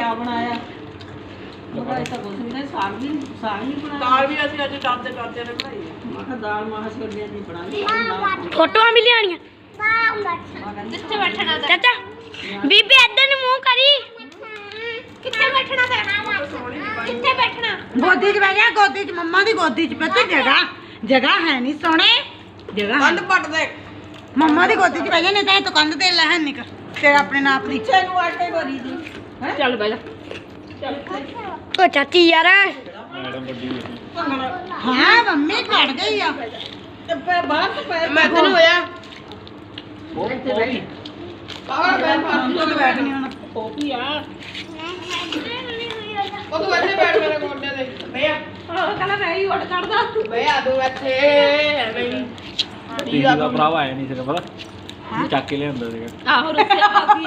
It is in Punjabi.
ਕਿਆ ਬਣਾਇਆ? ਕਿਹਾ ਇਹ ਤਾਂ ਕੁਛ ਨਹੀਂ ਸਾਗ ਵੀ ਸਾਗ ਨਹੀਂ ਬਣਾਇਆ। ਦਾਲ ਵੀ ਅਸੀਂ ਅੱਜ ਕਰਦੇ ਕਰਦੇ ਨੇ ਬਣਾਈ ਹੈ। ਮੈਂ ਕਿਹਾ ਦਾਲ ਮਾਹ ਛੋਲਿਆਂ ਦੀ ਬਣਾਈ ਫੋਟੋਆਂ ਵੀ ਲਿਆਣੀਆਂ ਕਿੱਥੇ ਬੈਠਣਾ ਤੇ? ਚਾਚਾ ਬੀਬੀ ਇੱਧਰ ਨੂੰ ਮੂੰਹ ਕਰੀ। ਕਿੱਥੇ ਬੈਠਣਾ ਤੇ? ਕਿੱਥੇ ਬੈਠਣਾ? ਗੋਦੀ 'ਚ ਬਹਿ ਜਾ ਗੋਦੀ 'ਚ ਮੰਮਾ ਦੀ ਗੋਦੀ 'ਚ। ਪਤਾ ਜਗ੍ਹਾ ਜਗ੍ਹਾ ਹੈ ਨਹੀਂ ਸੋਹਣੇ। ਜਗ੍ਹਾ ਹੈ ਕੰਧ ਪੱਟ ਦੇ। ਮੰਮਾ ਦੀ ਗੋਦੀ 'ਚ ਬਹਿ ਜਾ ਨਹੀਂ ਤਾਂ ਇਹ ਤੋਂ ਕੰਧ ਤੇ ਲੈ ਨਿਕ ਤੇਰਾ ਆਪਣੇ ਨਾਪ ਦੀ ਨੂੰ ਆਟੇ ਭਰੀ ਦੀ। ਚੱਲ ਬਹਿ ਜਾ। ਓ ਚਾਚੀ ਯਾਰ। ਹਾਂ ਮੰਮੀ ਘੜ ਗਈ ਆ। ਤੇ ਪੈ ਬਾਹਰ ਤੋਂ ਪੈ ਮੈਂ ਤੈਨੂੰ ਹੋਇਆ। ਇੱਥੇ ਬੈਠੀ ਆਹ ਮੈਂ ਫਾਰਮ ਤੋਂ ਬੈਠਣੀ ਹੁਣ। ਕੋਪੀ ਆ? ਉਹ ਤੂੰ ਇੱਥੇ ਬੈਠ ਮੇਰੇ ਗੋਡੇ ਤੇ। ਭਈਆ ਉਹ ਕਹਿੰਦਾ ਮੈਂ ਹੀ ਉੱਡ ਕੱਢਦਾ ਭਈਆ ਤੂੰ ਇੱਥੇ। ਐਵੇਂ ਹੀ। ਦੀਦੀ ਦਾ ਭਰਾ ਆਇਆ ਨਹੀਂ ਸੀ ਪਤਾ ਚੱਕ ਕੇ ਲਿਆਂਦਾ ਸੀਗਾ। ਆਹੋ ਰੁੱਸਿਆ ਵਾਸੀ